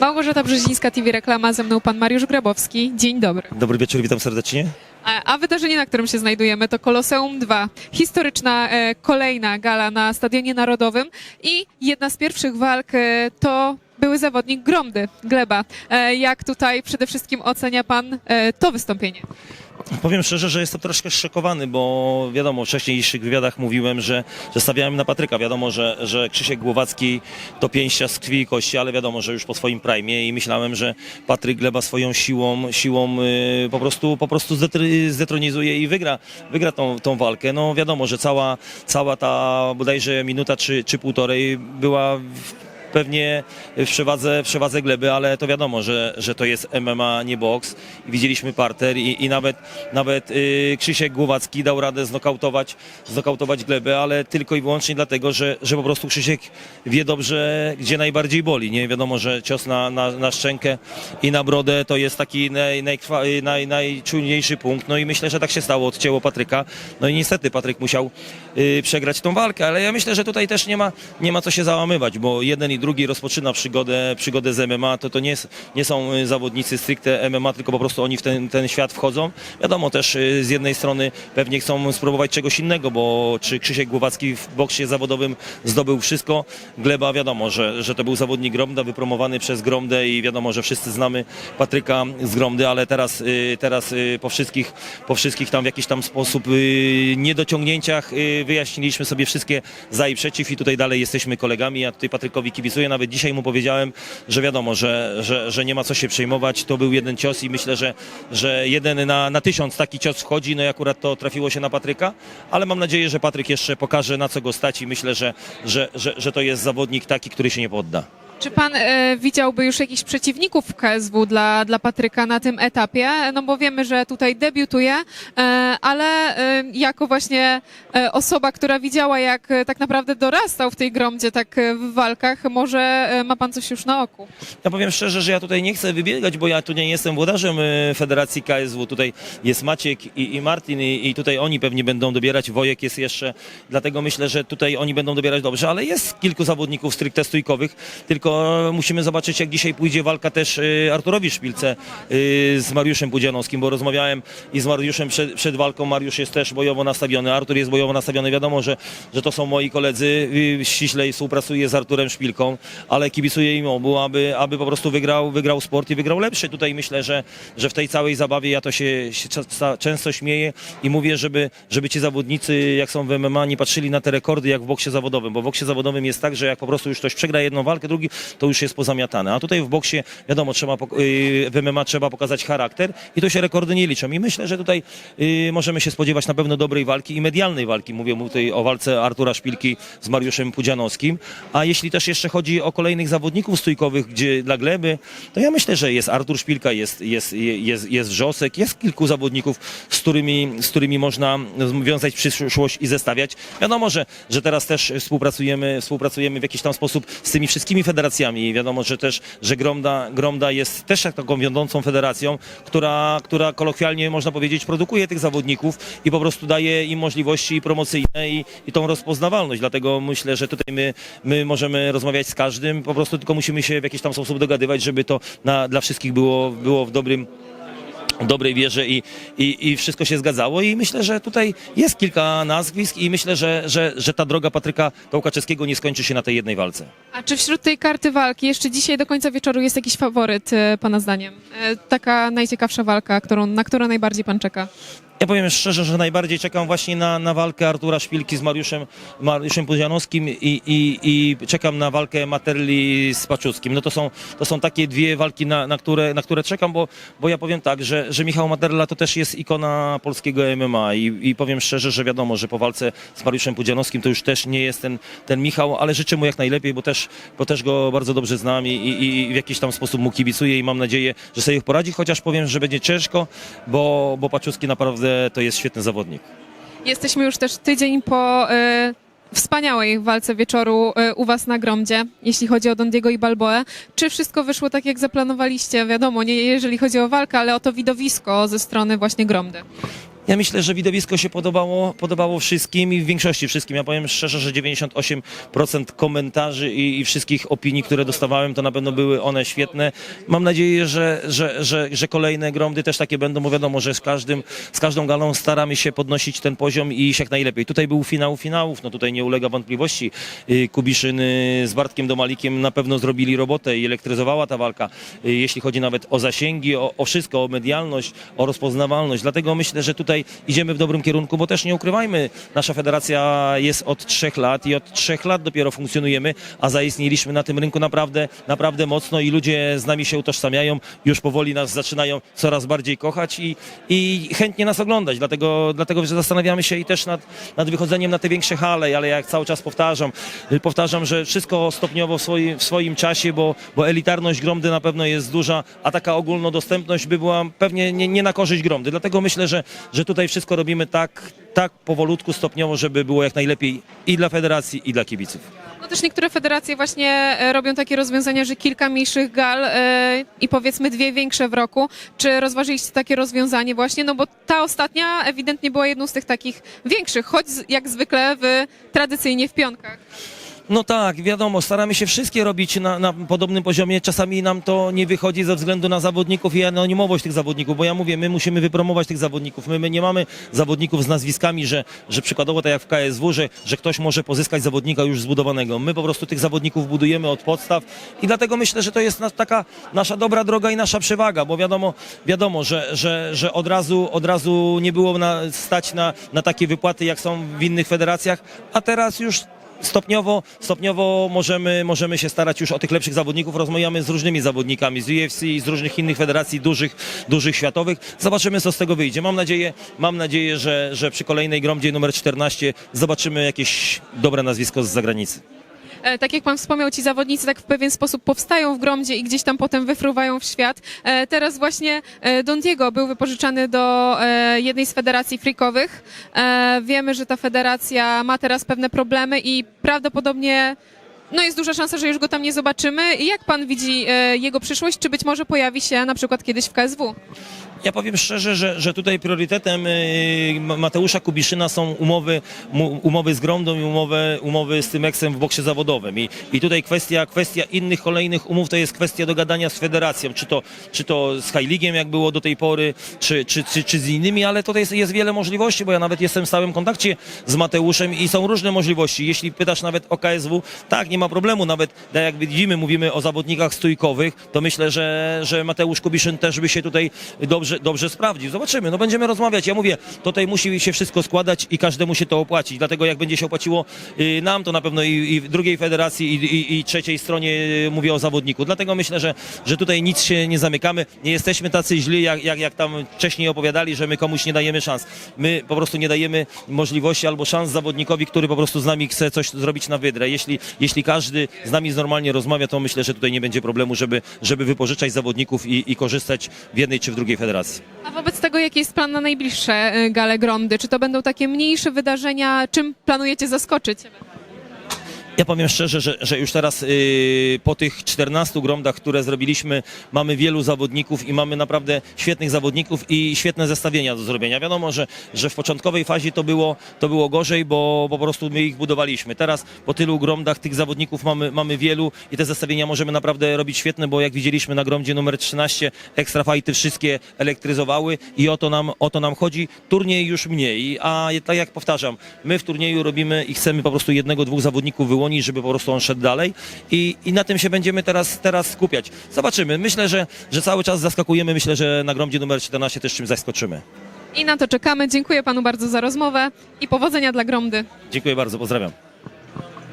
Małgorzata Brzezińska, TV Reklama, ze mną pan Mariusz Grabowski. Dzień dobry. Dobry wieczór, witam serdecznie. A, wydarzenie, na którym się znajdujemy, to Koloseum 2. Historyczna e, kolejna gala na Stadionie Narodowym i jedna z pierwszych walk e, to były zawodnik Gromdy, Gleba. E, jak tutaj przede wszystkim ocenia pan e, to wystąpienie? Powiem szczerze, że jestem troszkę szokowany, bo wiadomo, w wcześniejszych wywiadach mówiłem, że, że stawiałem na Patryka. Wiadomo, że, że Krzysiek Głowacki to pięścia z krwi i kości, ale wiadomo, że już po swoim prime i myślałem, że Patryk Gleba swoją siłą, siłą yy, po prostu, po prostu zdetr- zdetronizuje i wygra, wygra tą, tą walkę. No wiadomo, że cała, cała ta bodajże minuta czy, czy półtorej była pewnie w przewadze, w przewadze gleby, ale to wiadomo, że, że to jest MMA, nie boks. Widzieliśmy parter i, i nawet, nawet yy, Krzysiek Głowacki dał radę znokautować, znokautować glebę, ale tylko i wyłącznie dlatego, że, że po prostu Krzysiek wie dobrze, gdzie najbardziej boli. Nie wiadomo, że cios na, na, na szczękę i na brodę to jest taki naj, najkrwa- naj, najczujniejszy punkt. No i myślę, że tak się stało, odcięło Patryka. No i niestety Patryk musiał yy, przegrać tą walkę, ale ja myślę, że tutaj też nie ma, nie ma co się załamywać, bo jeden i rozpoczyna przygodę, przygodę z MMA, to to nie, s- nie są y, zawodnicy stricte MMA, tylko po prostu oni w ten, ten świat wchodzą. Wiadomo też y, z jednej strony pewnie chcą spróbować czegoś innego, bo czy Krzysiek Głowacki w boksie zawodowym zdobył wszystko, Gleba wiadomo, że, że to był zawodnik Gromda, wypromowany przez Gromdę i wiadomo, że wszyscy znamy Patryka z Gromdy, ale teraz, y, teraz po wszystkich, po wszystkich tam w jakiś tam sposób niedociągnięciach wyjaśniliśmy sobie wszystkie za i przeciw i tutaj dalej jesteśmy kolegami. Ja tutaj Patrykowi kibicuję, nawet dzisiaj mu powiedziałem, że wiadomo, że, że, że nie ma co się przejmować. To był jeden cios i myślę, że, że jeden na, na tysiąc taki cios wchodzi. No i akurat to trafiło się na Patryka, ale mam nadzieję, że Patryk jeszcze pokaże na co go stać i myślę, że, że, że, że to jest zawodnik taki, który się nie podda. Czy pan e, widziałby już jakichś przeciwników w KSW dla, dla Patryka na tym etapie? No bo wiemy, że tutaj debiutuje, e, ale e, jako właśnie e, osoba, która widziała, jak e, tak naprawdę dorastał w tej gromdzie tak e, w walkach, może e, ma pan coś już na oku? Ja powiem szczerze, że ja tutaj nie chcę wybiegać, bo ja tu nie jestem włodarzem y, Federacji KSW. Tutaj jest Maciek i, i Martin i, i tutaj oni pewnie będą dobierać. Wojek jest jeszcze, dlatego myślę, że tutaj oni będą dobierać dobrze, ale jest kilku zawodników stricte stójkowych, tylko musimy zobaczyć, jak dzisiaj pójdzie walka też y, Arturowi Szpilce y, z Mariuszem Pudzianowskim, bo rozmawiałem i z Mariuszem przed, przed walką. Mariusz jest też bojowo nastawiony, Artur jest bojowo nastawiony. Wiadomo, że, że to są moi koledzy. y, Ściślej współpracuję z Arturem Szpilką, ale kibicuję im obu, aby, aby po prostu wygrał, wygrał sport i wygrał lepszy. Tutaj myślę, że, że w tej całej zabawie ja to się, się często śmieję i mówię, żeby, żeby ci zawodnicy, jak są w MMA, nie patrzyli na te rekordy jak w boksie zawodowym, bo w boksie zawodowym jest tak, że jak po prostu już ktoś przegra jedną walkę, drugi, to już jest pozamiatane. A tutaj w boksie, wiadomo, trzeba, yy, w MMA trzeba pokazać charakter i to się rekordy nie liczą. I myślę, że tutaj yy, możemy się spodziewać na pewno dobrej walki i medialnej walki. Mówię tutaj o walce Artura Szpilki z Mariuszem Pudzianowskim. A jeśli też jeszcze chodzi o kolejnych zawodników stójkowych, gdzie dla Gleby, to ja myślę, że jest Artur Szpilka, jest, jest, jest, jest Wrzosek, jest kilku zawodników, z którymi, z którymi można wiązać przyszłość i zestawiać. Wiadomo, że, że teraz też współpracujemy, współpracujemy w jakiś tam sposób z tymi wszystkimi federacjami i wiadomo, że też, że Gromda, Gromda jest też taką wiodącą federacją, która, która kolokwialnie można powiedzieć produkuje tych zawodników i po prostu daje im możliwości promocyjne i, i tą rozpoznawalność. Dlatego myślę, że tutaj my, my możemy rozmawiać z każdym, po prostu tylko musimy się w jakiś tam sposób dogadywać, żeby to na, dla wszystkich było, było w dobrym dobrej wierze i, i, i wszystko się zgadzało i myślę, że tutaj jest kilka nazwisk i myślę, że, że, że ta droga Patryka Kołkaczewskiego nie skończy się na tej jednej walce. A czy wśród tej karty walki jeszcze dzisiaj do końca wieczoru jest jakiś faworyt, e, pana zdaniem? E, Taka najciekawsza walka, którą, na którą najbardziej pan czeka? Ja powiem szczerze, że najbardziej czekam właśnie na, na walkę Artura Szpilki z Mariuszem, Mariuszem i, i, i czekam na walkę Materli z Paczuckim. No to są, to są takie dwie walki, na, na, które, na które czekam, bo, bo ja powiem tak, że, że Michał Materla to też jest ikona polskiego MMA i, i powiem szczerze, że wiadomo, że po walce z Mariuszem Pudzianowskim to już też nie jest ten, ten Michał, ale życzę mu jak najlepiej, bo też, bo też go bardzo dobrze znam i, i, i w jakiś tam sposób mu kibicuję i mam nadzieję, że sobie poradzi, chociaż powiem, że będzie ciężko, bo, bo Paczucki naprawdę to jest świetny zawodnik. Jesteśmy już też tydzień po e, wspaniałej walce wieczoru e, u Was na Gromdzie, jeśli chodzi o Dondiego i Balboę. Czy wszystko wyszło tak, jak zaplanowaliście? Wiadomo, nie jeżeli chodzi o walkę, ale o to widowisko ze strony właśnie Gromdy. Ja myślę, że widowisko się podobało, podobało wszystkim i w większości wszystkim. Ja powiem szczerze, że 98% komentarzy i, i wszystkich opinii, które dostawałem, to na pewno były one świetne. Mam nadzieję, że, że, że, że kolejne gromdy też takie będą, bo wiadomo, że z, każdym, z każdą galą staramy się podnosić ten poziom i iść jak najlepiej. Tutaj był finał finałów, no tutaj nie ulega wątpliwości. Y, Kubiszyn z Bartkiem Domalikiem na pewno zrobili robotę i elektryzowała ta walka, y, jeśli chodzi nawet o zasięgi, o, o wszystko, o medialność, o rozpoznawalność. Dlatego myślę, że tutaj idziemy w dobrym kierunku, bo też nie ukrywajmy, nasza federacja jest od trzech lat i od trzech lat dopiero funkcjonujemy, a zaistnieliśmy na tym rynku naprawdę, naprawdę mocno i ludzie z nami się utożsamiają, już powoli nas zaczynają coraz bardziej kochać i, i chętnie nas oglądać. Dlatego, dlatego że zastanawiamy się i też nad, nad wychodzeniem na te większe hale, ale jak cały czas powtarzam, powtarzam, że wszystko stopniowo w swoim, w swoim czasie, bo, bo elitarność gromdy na pewno jest duża, a taka ogólnodostępność by była pewnie nie, nie na korzyść gromdy. Dlatego myślę, że, że tutaj wszystko robimy tak, tak powolutku, stopniowo, żeby było jak najlepiej i dla federacji, i dla kibiców. No też niektóre federacje właśnie e, robią takie rozwiązania, że kilka mniejszych gal e, i powiedzmy dwie większe w roku. Czy rozważyliście takie rozwiązanie właśnie? No bo ta ostatnia ewidentnie była jedną z tych takich większych, choć jak zwykle w, tradycyjnie w pionkach. No tak, wiadomo, staramy się wszystkie robić na, na podobnym poziomie. Czasami nam to nie wychodzi ze względu na zawodników i anonimowość tych zawodników, bo ja mówię, my musimy wypromować tych zawodników. My, my nie mamy zawodników z nazwiskami, że, że przykładowo tak jak w KSW, że, że ktoś może pozyskać zawodnika już zbudowanego. My po prostu tych zawodników budujemy od podstaw i dlatego myślę, że to jest na, taka nasza dobra droga i nasza przewaga, bo wiadomo, wiadomo że, że, że od, razu, od razu nie było na, stać na, na takie wypłaty, jak są w innych federacjach, a teraz już stopniowo, stopniowo możemy, możemy się starać już o tych lepszych zawodników. Rozmawiamy z różnymi zawodnikami, z UFC, z różnych innych federacji dużych, dużych światowych. Zobaczymy, co z tego wyjdzie. Mam nadzieję, mam nadzieję że, że przy kolejnej gromdzie numer 14 zobaczymy jakieś dobre nazwisko z zagranicy. E, Tak jak pan wspomniał, ci zawodnicy tak w pewien sposób powstają w Gromdzie i gdzieś tam potem wyfruwają w świat. E, Teraz właśnie e, Don Diego był wypożyczany do jednej z federacji freakowych. E, Wiemy, że ta federacja ma teraz pewne problemy i prawdopodobnie no jest duża szansa, że już go tam nie zobaczymy. Jak pan widzi jego przyszłość? Czy być może pojawi się na przykład kiedyś w KSW? Ja powiem szczerze, że, że tutaj priorytetem y, Ma- Mateusza Kubiszyna są umowy, umowy z Gromdą i umowy, umowy z Tymeksem w boksie zawodowym. I, I tutaj kwestia, kwestia innych kolejnych umów to jest kwestia dogadania z federacją, czy to, czy to z High League'iem, jak było do tej pory, czy, czy, czy, czy z innymi, ale tutaj jest, jest wiele możliwości, bo ja nawet jestem w stałym kontakcie z Mateuszem i są różne możliwości. Jeśli pytasz nawet o KSW, tak, nie ma problemu, nawet tak jak widzimy, mówimy o zawodnikach stójkowych, to myślę, że, że Mateusz Kubiszyn też by się tutaj dobrze, dobrze sprawdził. Zobaczymy, no będziemy rozmawiać. Ja mówię, tutaj musi się wszystko składać i każdemu się to opłacić. Dlatego jak będzie się opłaciło y, nam, to na pewno i, i w drugiej federacji, i, i, i trzeciej stronie y, mówię o zawodniku. Dlatego myślę, że, że tutaj nic się nie zamykamy. Nie jesteśmy tacy źli, jak, jak, jak tam wcześniej opowiadali, że my komuś nie dajemy szans. My po prostu nie dajemy możliwości albo szans zawodnikowi, który po prostu z nami chce coś zrobić na wydrę. Jeśli, jeśli każdy z nami normalnie rozmawia, to myślę, że tutaj nie będzie problemu, żeby, żeby wypożyczać zawodników i, i korzystać w jednej czy w drugiej federacji. A wobec tego, jaki jest plan na najbliższe y, gale Gromdy? Czy to będą takie mniejsze wydarzenia? Czym planujecie zaskoczyć? Ja powiem szczerze, że, że już teraz yy, po tych 14 gromdach, które zrobiliśmy, mamy wielu zawodników i mamy naprawdę świetnych zawodników i świetne zestawienia do zrobienia. Wiadomo, że, że w początkowej fazie to było, to było gorzej, bo, bo po prostu my ich budowaliśmy. Teraz po tylu gromdach tych zawodników mamy, mamy wielu i te zestawienia możemy naprawdę robić świetne, bo jak widzieliśmy na gromdzie numer 13, ekstra fighty wszystkie elektryzowały i o to nam, o to nam chodzi. Turniej już mniej, a tak jak powtarzam, my w turnieju robimy i chcemy po prostu jednego, dwóch zawodników wyłonić, żeby po prostu on szedł dalej i, i na tym się będziemy teraz, teraz skupiać. Zobaczymy. Myślę, że, że cały czas zaskakujemy. Myślę, że na gromdzie numer 14 też czymś zaskoczymy. I na to czekamy. Dziękuję panu bardzo za rozmowę i powodzenia dla Gromdy. Dziękuję bardzo, pozdrawiam.